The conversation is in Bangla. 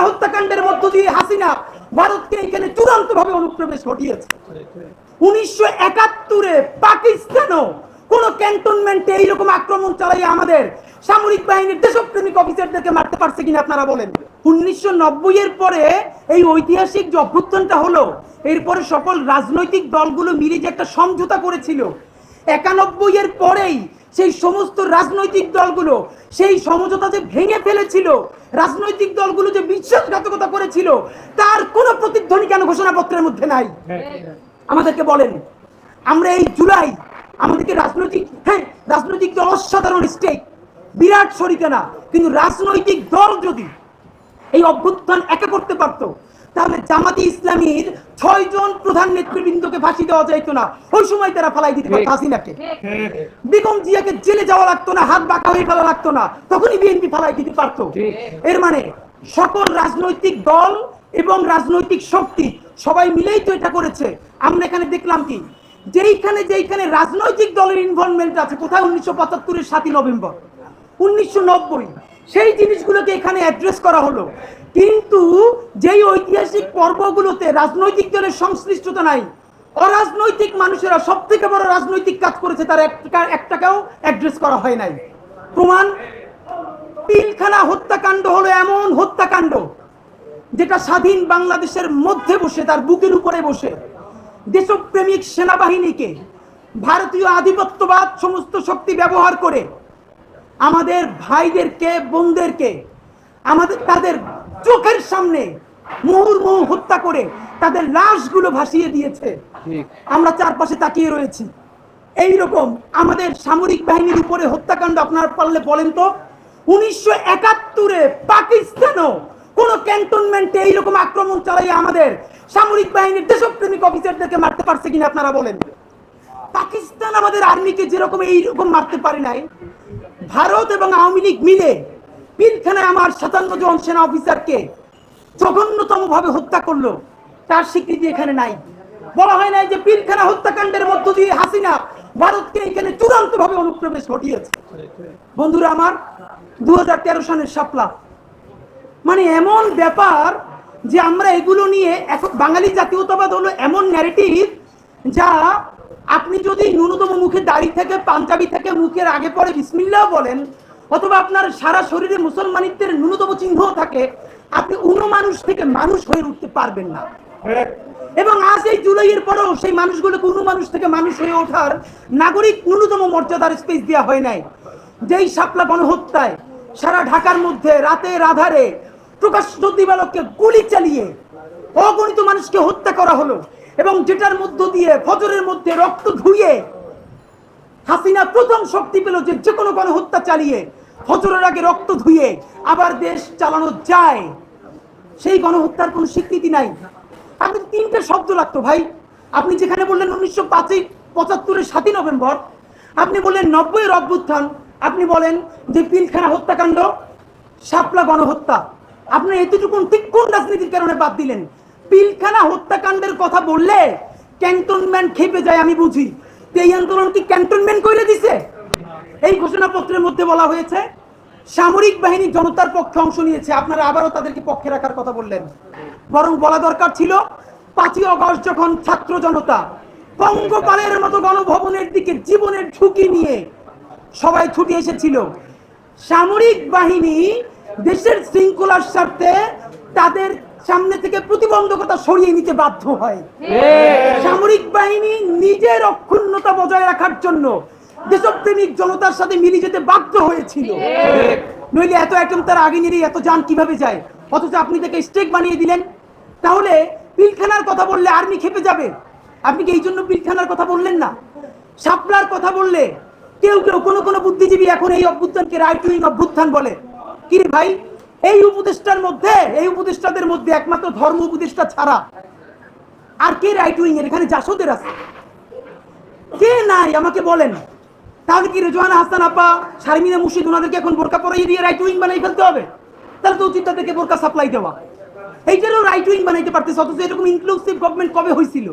পিলখানা হত্যাকাণ্ডের মধ্য দিয়ে হাসিনা ভারতকে এখানে চূড়ান্ত ভাবে অনুপ্রবেশ ঘটিয়েছে। উনিশশো একাত্তরে পাকিস্তানও কোন ক্যান্টনমেন্টে এইরকম আক্রমণ চালাই আমাদের সামরিক বাহিনীর দেশপ্রেমিক অফিসারদেরকে মারতে পারছে কিনা আপনারা বলেন। উনিশশো নব্বই এর পরে এই ঐতিহাসিক যে অভ্যুত্থানটা হলো, এরপরে সকল রাজনৈতিক দলগুলো মিলে যে একটা সমঝোতা করেছিল একানব্বই এর পরেই সেই সমস্ত রাজনৈতিক দলগুলো সেই সমঝোতা যে ভেঙে ফেলেছিল, রাজনৈতিক দলগুলো যে বিশ্বাসঘাতকতা করেছিল, তার কোনো প্রতিধ্বনি কেন ঘোষণাপত্রের মধ্যে নাই? আমাদেরকে বলেন, আমরা এই জুলাই আমাদেরকে রাজনৈতিক হ্যাঁ রাজনৈতিক দল অসাধারণ স্টেক বিরাট শরিকানা, কিন্তু রাজনৈতিক দল যদি এই অভ্যুত্থান একা করতে পারতো। তাহলে জামাতি ইসলামীর ছয় জন প্রধান নেতৃবৃন্দকে ফাঁসি দেওয়া যাইতো না। ওই সময় তারা ফালাই দিতে পারতো হাসিনাকে। বেগম জিয়াকে জেলে যাওয়া লাগতো না, হাত বাঁকা হয়ে ফেলা লাগতো না, তখনই বিএনপি ফালাই দিতে পারতো। এর মানে সকল রাজনৈতিক দল এবং রাজনৈতিক শক্তি সবাই মিলেই তো এটা করেছে। আমরা এখানে দেখলাম কি? যেইখানে যেইখানে রাজনৈতিক দলের ইনভলভমেন্ট আছে, কোথায় উনিশশো পঁচাত্তরের সাতই নভেম্বর? উনিশশো নব্বই। সেই জিনিসগুলোকে এখানে অ্যাড্রেস করা হলো। কিন্তু যেই ঐতিহাসিক পর্বগুলোতে রাজনৈতিক দলের সংশ্লিষ্টতা নাই, অরাজনৈতিক মানুষেরা সব থেকে বড় রাজনৈতিক কাজ করেছে, তার একটা একটাকেও অ্যাড্রেস করা হয় নাই। প্রমাণ, পিলখানা হত্যাকাণ্ড হলো এমন হত্যাকাণ্ড, যেটা স্বাধীন বাংলাদেশের মধ্যে বসে, তার বুকের উপরে বসে। দেশপ্রেমিক সেনাবাহিনীকে ভারতীয় আধিপত্যবাদ, সমস্ত শক্তি ব্যবহার করে আমাদের ভাইদেরকে বোনদেরকে আমাদের তাদের চোখের সামনে মুহুর্মুহু হত্যা করে তাদের লাশগুলো ভাসিয়ে দিয়েছে। আমরা চারপাশে তাকিয়ে রয়েছি। এই রকম আমাদের সামরিক বাহিনীর উপরে হত্যাকাণ্ড আপনার পারলে বলেন তো? উনিশশো একাত্তরে পাকিস্তানও কোন ক্যান্টনমেন্টে এইরকম আক্রমণ চালাই আমাদের সামরিক বাহিনীর দেশপ্রেমিক অফিসারদেরকে মারতে পারছে কিনা আপনারা বলেন? পাকিস্তান আমাদের আর্মিকে যেরকম এইরকম মারতে পারে নাই ভারত এবং আওয়ামী লীগ মিলে পিলখানায় আমার সাতান্ন জন সেনা অফিসারকে জঘন্যতম ভাবে হত্যা করল। তার স্বীকৃতি এখানে নাই। বলা হয় নাই যে পিলখানা হত্যাকাণ্ডের মধ্য দিয়ে হাসিনা ভারতকে এখানে চূড়ান্ত ভাবে অনুপ্রবেশ ঘটিয়েছে। বন্ধুরা আমার দু হাজার তেরো সালের সাপলা মানে এমন ব্যাপার যে আমরা এগুলো নিয়ে এখন বাঙালি জাতীয়তাবাদ হলো এমন ন্যারেটিভ যা আপনি যদি ন্যূনতম মুখে দাড়ি থেকে, পাঞ্জাবি থেকে মুখের আগে পরে বিসমিল্লাহ বলেন, অথবা আপনার সারা শরীরে মুসলমানিত্বের ন্যূনতম চিহ্ন থাকে, আপনি উনো মানুষ থেকে মানুষ হয়ে উঠতে পারবেন না। এবং আজ এই জুলাইয়ের পরেও সেই মানুষগুলোকে উনু মানুষ থেকে মানুষ হয়ে ওঠার নাগরিক ন্যূনতম মর্যাদার স্পেস দেওয়া হয় নাই। যেই শাপলা গণহত্যায় সারা ঢাকার মধ্যে রাতের আধারে প্রকাশ্য দিবালককে গুলি চালিয়ে অগণিত মানুষকে হত্যা করা হলো। এবং যেটার মধ্য দিয়ে ফজরের মধ্যে রক্ত ধুয়ে হাসিনা প্রথম শক্তি পেল যে যে কোনো গণহত্যা চালিয়ে ফজরের আগে রক্ত ধুয়ে আবার দেশ চালানো যায়। সেই গণহত্যার কোনো স্বীকৃতি নাই। আপনি তিনটে শব্দ লাগতো ভাই। আপনি যেখানে বললেন উনিশশো পাঁচই পঁচাত্তরের সাতই নভেম্বর, আপনি বললেন নব্বইয়ের অভ্যুত্থান, আপনি বলেন যে পিলখানা হত্যাকাণ্ড, শাপলা গণহত্যা। আপনি এতটুকু ঠিক কোন রাজনীতির কারণে বাদ দিলেন? পিলখানা হত্যাকাণ্ডের কথা বললে ক্যান্টনমেন্ট খেপে যায়, আমি বুঝি। এই আন্দোলন কি ক্যান্টনমেন্ট করে দিছে? এই ঘোষণাপত্রের মধ্যে বলা হয়েছে, সামরিক বাহিনী জনতার পক্ষে অংশ নিয়েছে। আপনারা আবারও তাদেরকে পক্ষে রাখার কথা বললেন। বরং বলা দরকার ছিল, পাঁচই অগস্ট যখন ছাত্র জনতা পঙ্গপালের মতো গণভবনের দিকে জীবনের ঝুঁকি নিয়ে সবাই ছুটে এসেছিল, সামরিক বাহিনী দেশের শৃঙ্খলার স্বার্থে তাদের সামনে থেকে প্রতিবন্ধকতা সরিয়ে নিতে বাধ্য হয়। সামরিক বাহিনী নিজের অক্ষুণ্ণতা বজায় রাখার জন্য দেশপ্রেমিক জনতার সাথে মিলে যেতে বাধ্য হয়েছিল। নইলে এত আইটেম তার আগে নিয়ে এত যান কীভাবে যায়? অথচ আপনি তাকে স্টেক বানিয়ে দিলেন। তাহলে পিলখানার কথা বললে আর্মি খেপে যাবে। আপনি কি এই জন্য পিলখানার কথা বললেন না? শাপলার কথা বললে কেউ কেউ কোনো কোনো বুদ্ধিজীবী এখন এই অভ্যুত্থানকে রাইট উইং অভ্যুত্থান বলে। কি ভাই এই উপদেষ্টার মধ্যে, এই উপদেষ্টাদের মধ্যে একমাত্র ধর্ম উপদেষ্টা ছাড়া আর কে রাইট উইং এর? এখানে জাসদের আছে। কে নাই? আমাকে বলেন। তাহলে কি রেজওয়ানা হাসান আপা, শারমিনা মুর্শিদ, ওনাদেরকে এখন বোরকা পরাইয়ে দিয়ে রাইট উইং বানাই ফেলতে হবে? তাহলে তো উচিত তাদেরকে বোরকা সাপ্লাই দেওয়া। এইটারও রাইট উইং বানাইতে পারতেছে, অথচ এরকম ইনক্লুসিভ গভর্নমেন্ট কবে হয়েছিল